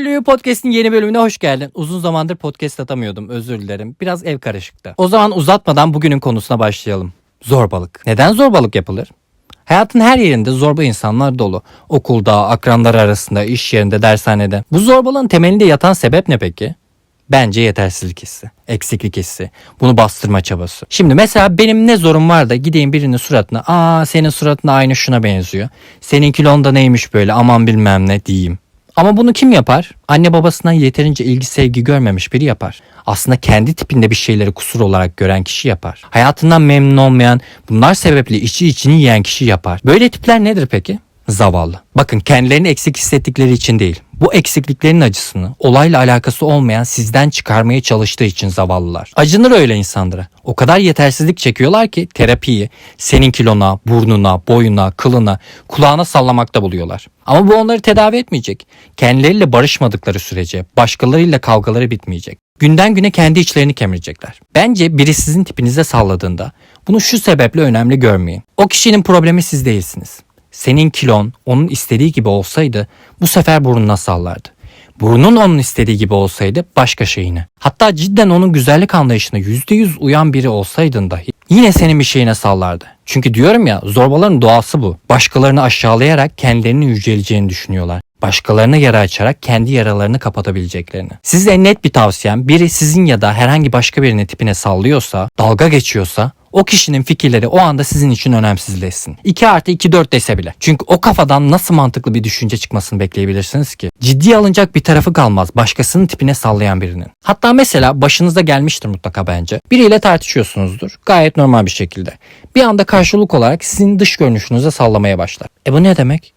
Hello Podcast'in yeni bölümüne hoş geldin. Uzun zamandır podcast atamıyordum özür dilerim. Biraz ev karışıktı. O zaman uzatmadan bugünün konusuna başlayalım. Zorbalık. Neden zorbalık yapılır? Hayatın her yerinde zorba insanlar dolu. Okulda, akranlar arasında, iş yerinde, dershanede. Bu zorbalığın temelinde yatan sebep ne peki? Bence yetersizlik hissi, eksiklik hissi, bunu bastırma çabası. Şimdi mesela benim ne zorum var da gideyim birinin suratına, aa senin suratın aynı şuna benziyor. Senin kilon neymiş böyle aman bilmem ne diyeyim. Ama bunu kim yapar? Anne babasından yeterince ilgi sevgi görmemiş biri yapar. Aslında kendi tipinde bir şeyleri kusur olarak gören kişi yapar. Hayatından memnun olmayan, bunlar sebeple içi içini yiyen kişi yapar. Böyle tipler nedir peki? Zavallı. Bakın kendilerini eksik hissettikleri için değil. Bu eksikliklerin acısını olayla alakası olmayan sizden çıkarmaya çalıştığı için zavallılar. Acınır öyle insanlara. O kadar yetersizlik çekiyorlar ki terapiyi senin kilona, burnuna, boyuna, kılına, kulağına sallamakta buluyorlar. Ama bu onları tedavi etmeyecek. Kendileriyle barışmadıkları sürece başkalarıyla kavgaları bitmeyecek. Günden güne kendi içlerini kemirecekler. Bence biri sizin tipinize salladığında bunu şu sebeple önemli görmeyin. O kişinin problemi siz değilsiniz. Senin kilon onun istediği gibi olsaydı bu sefer burnuna sallardı. Burnun onun istediği gibi olsaydı başka şeyine. Hatta cidden onun güzellik anlayışına %100 uyan biri olsaydın dahi yine senin bir şeyine sallardı. Çünkü diyorum ya zorbaların doğası bu. Başkalarını aşağılayarak kendilerinin yüceleceğini düşünüyorlar. Başkalarına yara açarak kendi yaralarını kapatabileceklerini. Size net bir tavsiyem biri sizin ya da herhangi başka birinin tipine sallıyorsa, dalga geçiyorsa o kişinin fikirleri o anda sizin için önemsizleşsin. 2 artı 2 4 dese bile. Çünkü o kafadan nasıl mantıklı bir düşünce çıkmasını bekleyebilirsiniz ki? Ciddiye alınacak bir tarafı kalmaz başkasının tipine sallayan birinin. Hatta mesela başınıza gelmiştir mutlaka bence. Biriyle tartışıyorsunuzdur. Gayet normal bir şekilde. Bir anda karşılık olarak sizin dış görünüşünüze sallamaya başlar. E bu ne demek?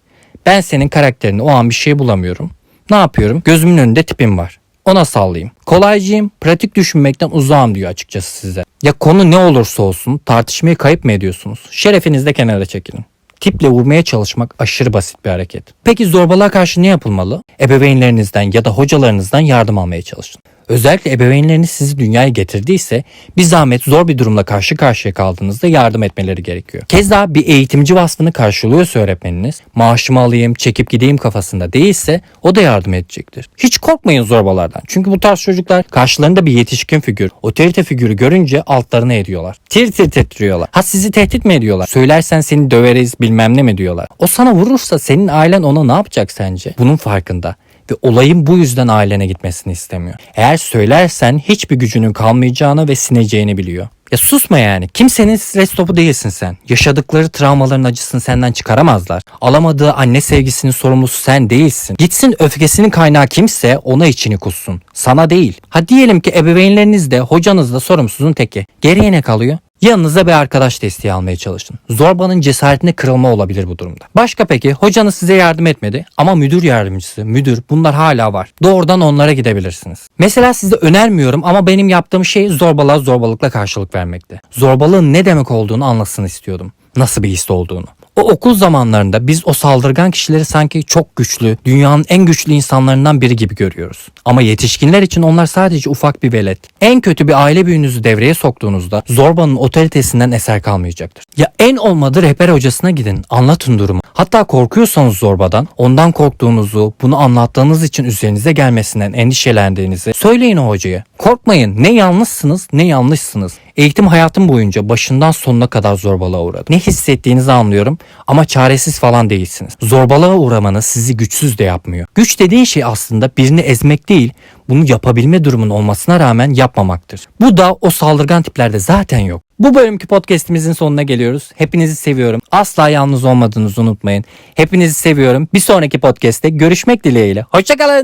Ben senin karakterini o an bir şey bulamıyorum. Ne yapıyorum? Gözümün önünde tipim var. Ona sallayayım. Kolaycıyım, pratik düşünmekten uzağım diyor açıkçası size. Ya konu ne olursa olsun tartışmayı kayıp mı ediyorsunuz? Şerefinizde kenara çekilin. Tiple vurmaya çalışmak aşırı basit bir hareket. Peki zorbalığa karşı ne yapılmalı? Ebeveynlerinizden ya da hocalarınızdan yardım almaya çalışın. Özellikle ebeveynleriniz sizi dünyaya getirdiyse bir zahmet zor bir durumla karşı karşıya kaldığınızda yardım etmeleri gerekiyor. Keza bir eğitimci vasfını karşılıyorsa öğretmeniniz maaşımı alayım çekip gideyim kafasında değilse o da yardım edecektir. Hiç korkmayın zorbalardan. Çünkü bu tarz çocuklar karşılarında bir yetişkin figür, otorite figürü görünce altlarına ediyorlar. Tir tir titriyorlar. Ha sizi tehdit mi ediyorlar? Söylersen seni döveriz bilmem ne mi diyorlar. O sana vurursa senin ailen ona ne yapacak sence? Bunun farkında ve olayın bu yüzden ailene gitmesini istemiyor. Eğer söylersen hiçbir gücünün kalmayacağını ve sineceğini biliyor. Ya susma yani. Kimsenin stres topu değilsin sen. Yaşadıkları travmaların acısını senden çıkaramazlar. Alamadığı anne sevgisinin sorumlusu sen değilsin. Gitsin öfkesinin kaynağı kimse ona içini kussun. Sana değil. Ha diyelim ki ebeveynleriniz de hocanız da sorumsuzun teki. Geriye ne kalıyor? Yanınıza bir arkadaş desteği almaya çalışın. Zorbanın cesaretine kırılma olabilir bu durumda. Başka peki hocanız size yardım etmedi ama müdür yardımcısı, müdür bunlar hala var. Doğrudan onlara gidebilirsiniz. Mesela size önermiyorum ama benim yaptığım şey zorbalığa zorbalıkla karşılık vermekti. Zorbalığın ne demek olduğunu anlasın istiyordum. Nasıl bir his olduğunu. O okul zamanlarında biz o saldırgan kişileri sanki çok güçlü, dünyanın en güçlü insanlarından biri gibi görüyoruz. Ama yetişkinler için onlar sadece ufak bir velet. En kötü bir aile büyüğünüzü devreye soktuğunuzda zorbanın otoritesinden eser kalmayacaktır. Ya en olmadı rehber hocasına gidin, anlatın durumu. Hatta korkuyorsanız zorbadan, ondan korktuğunuzu, bunu anlattığınız için üzerinize gelmesinden endişelendiğinizi söyleyin o hocaya. Korkmayın, ne yanlışsınız ne yanlışsınız. Eğitim hayatım boyunca başından sonuna kadar zorbalığa uğradım. Ne hissettiğinizi anlıyorum ama çaresiz falan değilsiniz. Zorbalığa uğramanız sizi güçsüz de yapmıyor. Güç dediğin şey aslında birini ezmek değil, bunu yapabilme durumun olmasına rağmen yapmamaktır. Bu da o saldırgan tiplerde zaten yok. Bu bölümkü podcastimizin sonuna geliyoruz. Hepinizi seviyorum. Asla yalnız olmadığınızı unutmayın. Hepinizi seviyorum. Bir sonraki podcast'te görüşmek dileğiyle. Hoşçakalın.